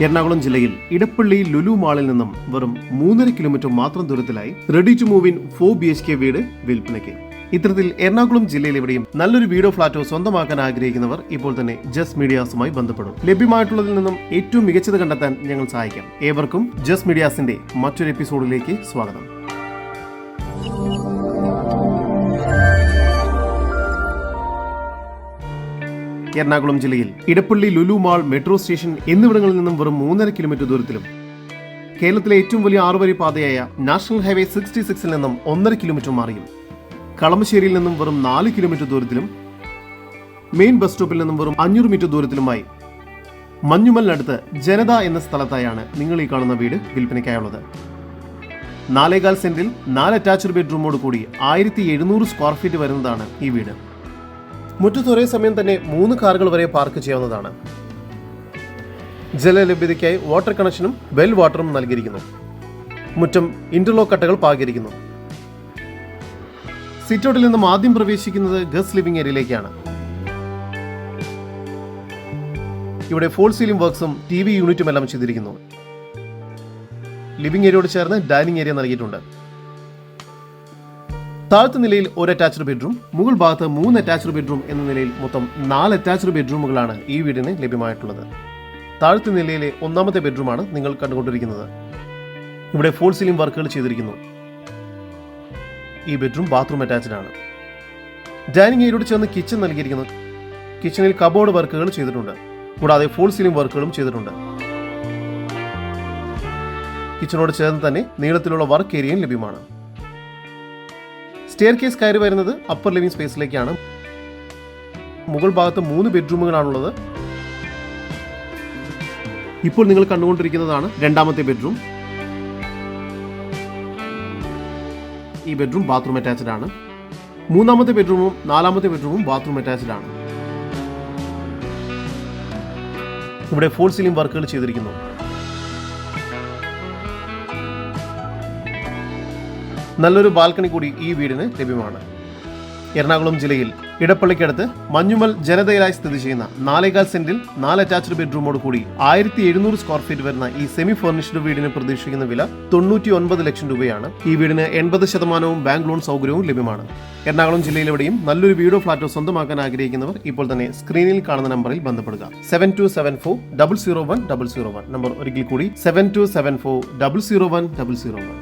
എറണാകുളം ജില്ലയിൽ ഇടപ്പള്ളി ലുലു മാളിൽ നിന്നും വെറും മൂന്നര കിലോമീറ്റർ മാത്രം ദൂരത്തിലായി ready to move in four B H K വീട് വിൽപ്പനയ്ക്ക്. ഇത്തരത്തിൽ എറണാകുളം ജില്ലയിൽ എവിടെയും നല്ലൊരു വീടോ ഫ്ളാറ്റോ സ്വന്തമാക്കാൻ ആഗ്രഹിക്കുന്നവർ ഇപ്പോൾ തന്നെ ജസ് മീഡിയാസുമായി ബന്ധപ്പെടും. ലഭ്യമായിട്ടുള്ളതിൽ നിന്നും ഏറ്റവും മികച്ചത് കണ്ടെത്താൻ ഞങ്ങൾ സഹായിക്കാം. ഏവർക്കും ജസ് മീഡിയാസിന്റെ മറ്റൊരു എപ്പിസോഡിലേക്ക് സ്വാഗതം. എറണാകുളം ജില്ലയിൽ Edappally Lulu mall metro station എന്നിവിടങ്ങളിൽ നിന്നും വെറും മൂന്നര കിലോമീറ്റർ ദൂരത്തിലും. കേരളത്തിലെ ഏറ്റവും വലിയ ആറുവരി പാതയായ നാഷണൽ ഹൈവേ സിക്സ്റ്റി സിക്സിൽ നിന്നും ഒന്നര കിലോമീറ്റർ മാറിയും. കളമശ്ശേരിയിൽ നിന്നും വെറും നാല് കിലോമീറ്റർ ദൂരത്തിലും. മെയിൻ ബസ് സ്റ്റോപ്പിൽ നിന്നും വെറും അഞ്ഞൂറ് മീറ്റർ ദൂരത്തിലുമായി. മഞ്ഞുമലിനടുത്ത് ജനത എന്ന സ്ഥലത്തായാണ് നിങ്ങൾ ഈ കാണുന്ന വീട് വിൽപ്പനയ്ക്കായുള്ളത്. നാലേകാൽ സെന്റിൽ നാല് അറ്റാച്ച്ഡ് ബെഡ്റൂമോട് കൂടി ആയിരത്തി എഴുന്നൂറ് സ്ക്വയർ ഫീറ്റ് വരുന്നതാണ് ഈ വീട്. മുറ്റത്ത് ഒരേ സമയം തന്നെ മൂന്ന് കാറുകൾ വരെ പാർക്ക് ചെയ്യാവുന്നതാണ്. ജലലഭ്യതയ്ക്കായി വാട്ടർ കണക്ഷനും വെൽ വാട്ടറും നൽകിയിരിക്കുന്നു. മുറ്റം ഇന്റർലോക്ക് കട്ടകൾ പാകിയിരിക്കുന്നു. സിറ്റൗട്ടിൽ നിന്നും ആദ്യം പ്രവേശിക്കുന്നത് ഗസ് ലിവിംഗ് ഏരിയയിലേക്കാണ് ഇവിടെ ഫോൾ സീലിംഗ് വർക്ക്സും ടി വി യൂണിറ്റും എല്ലാം ചെയ്തിരിക്കുന്നു. ലിവിംഗ് ഏരിയയോട് ചേർന്ന് ഡൈനിങ് ഏരിയ നൽകിയിട്ടുണ്ട്. താഴത്തെ നിലയിൽ ഒരു അറ്റാച്ച്ഡ് ബെഡ്റൂം മുകൾ ഭാഗത്ത് മൂന്ന് അറ്റാച്ച്ഡ് ബെഡ്റൂം എന്ന നിലയിൽ മൊത്തം നാല് അറ്റാച്ച്ഡ് ബെഡ്റൂമുകളാണ് ഈ വീടിന് ലഭ്യമായിട്ടുള്ളത്. താഴത്തെ നിലയിലെ ഒന്നാമത്തെ ബെഡ്റൂമാണ് നിങ്ങൾ കണ്ടുകൊണ്ടിരിക്കുന്നത്. ഇവിടെ ഫോൾ സീലിംഗ് വർക്കുകൾ ചെയ്തിരിക്കുന്നു. ഈ ബെഡ്റൂം ബാത്റൂം അറ്റാച്ച്ഡ് ആണ്. ഡൈനിങ് ഏരിയയോട് ചേർന്ന് കിച്ചൺ നൽകിയിരിക്കുന്നു. കിച്ചണിൽ കബോർഡ് വർക്കുകൾ ചെയ്തിട്ടുണ്ട്. കൂടാതെ ഫോൾ സീലിംഗ് വർക്കുകളും ചെയ്തിട്ടുണ്ട്. കിച്ചണോട് ചേർന്ന് തന്നെ നീളത്തിലുള്ള വർക്ക് ഏരിയയും ലഭ്യമാണ്. സ്റ്റെയർ കേസ് കയറി വരുന്നത് അപ്പർ ലിവിംഗ് സ്പേസിലേക്കാണ് മുകൾ ഭാഗത്ത് മൂന്ന് ബെഡ്റൂമുകളാണുള്ളത് ഇപ്പോൾ നിങ്ങൾ കണ്ടുകൊണ്ടിരിക്കുന്നതാണ് രണ്ടാമത്തെ ബെഡ്റൂം ഈ ബെഡ്റൂം ബാത്റൂം അറ്റാച്ച്ഡ് ആണ്. മൂന്നാമത്തെ ബെഡ്റൂമും നാലാമത്തെ ബെഡ്റൂമും ബാത്റൂം അറ്റാച്ച്ഡ് ആണ്. ഇവിടെ ഫോൾ സീലിംഗ് വർക്കുകൾ ചെയ്തിരിക്കുന്നു. നല്ലൊരു ബാൽക്കണി കൂടി ഈ വീടിന് ലഭ്യമാണ്. എറണാകുളം ജില്ലയിൽ ഇടപ്പള്ളിക്കടുത്ത് മഞ്ഞുമൽ ജനതയിലായി സ്ഥിതി ചെയ്യുന്ന നാലേകാൽ സെന്റിൽ നാല് അറ്റാച്ച്ഡ് ബെഡ്റൂമോട് കൂടി ആയിരത്തി എഴുന്നൂറ് സ്ക്വയർ ഫീറ്റ് വരുന്ന ഈ സെമി ഫർണിഷ്ഡ് വീടിന് പ്രതീക്ഷിക്കുന്ന വില തൊണ്ണൂറ്റി ഒൻപത് ലക്ഷം രൂപയാണ്. ഈ വീടിന് എൺപത് ശതമാനവും ബാങ്ക് ലോൺ സൗകര്യവും ലഭ്യമാണ്. എറണാകുളം ജില്ലയിലെവിടെയും നല്ലൊരു വീടോ ഫ്ലാറ്റോ സ്വന്തമാക്കാൻ ആഗ്രഹിക്കുന്നവർ ഇപ്പോൾ തന്നെ സ്ക്രീനിൽ കാണുന്ന നമ്പറിൽ ബന്ധപ്പെടുക. Seven two seven four double zero one double zero one number ഒരിക്കൽ കൂടി seven two seven four double zero one double zero one